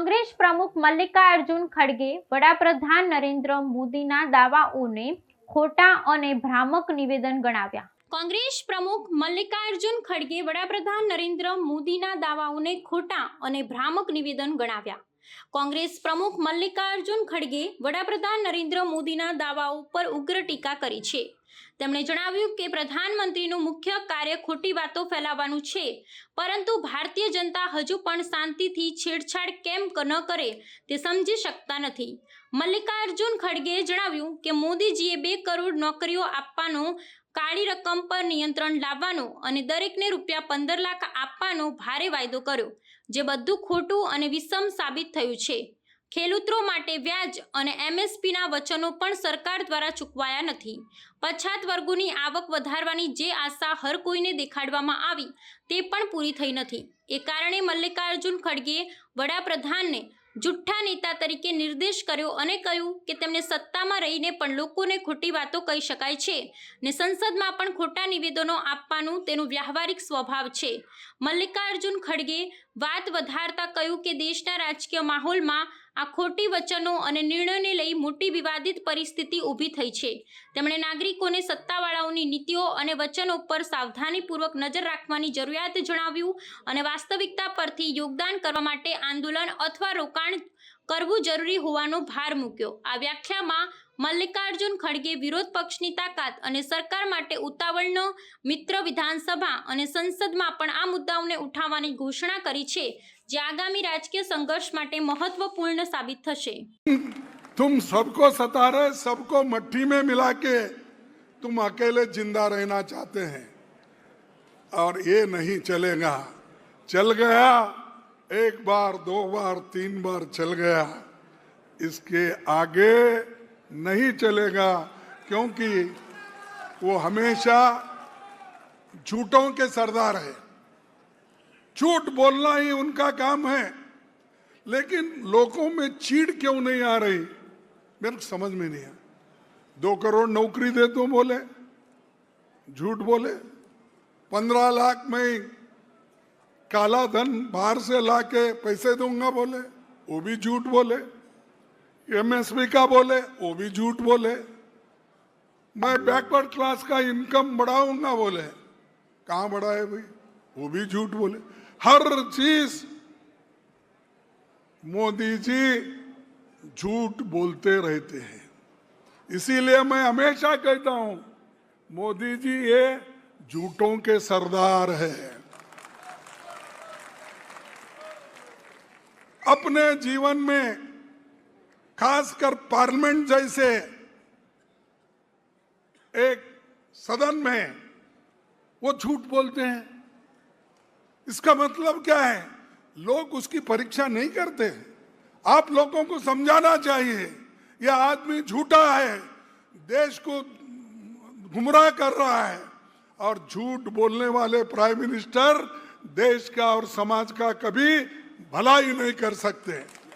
કોંગ્રેસ પ્રમુખ મલ્લિકાર્જુન ખડગે વડાપ્રધાન નરેન્દ્ર મોદીના દાવાઓને ખોટા અને ભ્રામક નિવેદન ગણાવ્યા. કોંગ્રેસ પ્રમુખ મલ્લિકાર્જુન ખડગે વડાપ્રધાન નરેન્દ્ર મોદીના દાવાઓને ખોટા અને ભ્રામક નિવેદન ગણાવ્યા. કોંગ્રેસ પ્રમુખ મલ્લિકાર્જુન ખડગે વડાપ્રધાન નરેન્દ્ર મોદીના દાવાઓ પર ઉગ્ર ટીકા કરી છે. તેમણે જણાવ્યું કે પ્રધાનમંત્રીનું મુખ્ય કાર્ય ખોટી વાતો ફેલાવવાનું છે, પરંતુ ભારતીય જનતા હજુ પણ શાંતિથી છેડછાડ કેમ ન કરે તે સમજી શકતા નથી. મલ્લિકાર્જુન ખડગેએ જણાવ્યું કે મોદીજીએ બે કરોડ નોકરીઓ આપવાનો, કાળી રકમ પર નિયંત્રણ લાવવાનો અને દરેકને રૂપિયા પંદર લાખ આપવાનો ભારે વાયદો કર્યો, જે બધું ખોટું અને વિષમ સાબિત થયું છે. ખેડૂતો માટે વ્યાજ અને એમએસપીના વચનો પણ સરકાર દ્વારા ચૂકવાયા નથી. પછાત વર્ગોની આવક વધારવાની જે આશા હર કોઈને દેખાડવામાં આવી તે પણ પૂરી થઈ નથી. એ કારણે મલ્લિકાર્જુન ખડગેએ વડાપ્રધાનને જુઠ્ઠા નેતા તરીકે નિર્દેશ કર્યો અને કહ્યું કે તેમને સત્તામાં રહીને પણ લોકોને ખોટી વાતો કહી શકાય છે ને સંસદમાં પણ ખોટા નિવેદનો આપવાનું તેનું વ્યવહારિક સ્વભાવ છે. મલ્લિકાર્જુન ખડગે વાત વધારતા કહ્યું કે દેશના રાજકીય માહોલમાં આ ખોટી વચનો અને નિર્ણયોને લઈ મોટી વિવાદિત પરિસ્થિતિ ઊભી થઈ છે. તેમણે નાગરિકોને સત્તાવાળાઓની નીતિઓ અને વચનો પર સાવધાનીપૂર્વક નજર રાખવાની જરૂરિયાત જણાવ્યું અને વાસ્તવિકતા પરથી યોગદાન કરવા માટે આંદોલન અથવા રોકાણ કરવું જરૂરી હોવાનો ભાર મૂક્યો આ વ્યાખ્યામાં મલ્લિકાર્જુન ખડગે વિરોધ પક્ષની તાકાત અને સરકાર માટે ઉતાવળનો મિત્ર વિધાનસભા અને સંસદમાં પણ આ મુદ્દાઓને ઉઠાવવાની ઘોષણા કરી છે જે આગામી રાજકીય સંઘર્ષ માટે મહત્વપૂર્ણ સાબિત થશે तुम सबको सता रहे सबको मट्टी में मिला के तुम अकेले जिंदा रहना चाहते हैं और ये नहीं चलेगा चल गया एक बार, दो बार, तीन बार चल गया। इसके आगे नहीं चलेगा, क्योंकि वो हमेशा झूठों के सरदार है। झूठ बोलना ही उनका काम है, लेकिन लोगों में चीड़ क्यों नहीं आ रही? मेरे को समझ में नहीं आया। दो करोड़ नौकरी दे तो बोले, झूठ बोले, पंद्रह लाख में काला धन बाहर से ला के पैसे दूँगा बोले, वो भी झूठ बोले। एमएसपी का बोले, वो भी झूठ बोले। मैं बैकवर्ड क्लास का इनकम बढ़ाऊँगा बोले। कहाँ बढ़ाए भाई? वो भी झूठ बोले। हर चीज़ मोदी जी झूठ बोलते रहते हैं। इसीलिए मैं हमेशा कहता हूँ, मोदी जी ये झूठों के सरदार है। अपने जीवन में, खासकर पार्लियामेंट जैसे एक सदन में, वो झूठ बोलते हैं। इसका मतलब क्या है? लोग उसकी परीक्षा नहीं करते। आप लोगों को समझाना चाहिए, यह आदमी झूठा है, देश को गुमराह कर रहा है। और झूठ बोलने वाले प्राइम मिनिस्टर देश का और समाज का कभी भलाई नहीं कर सकते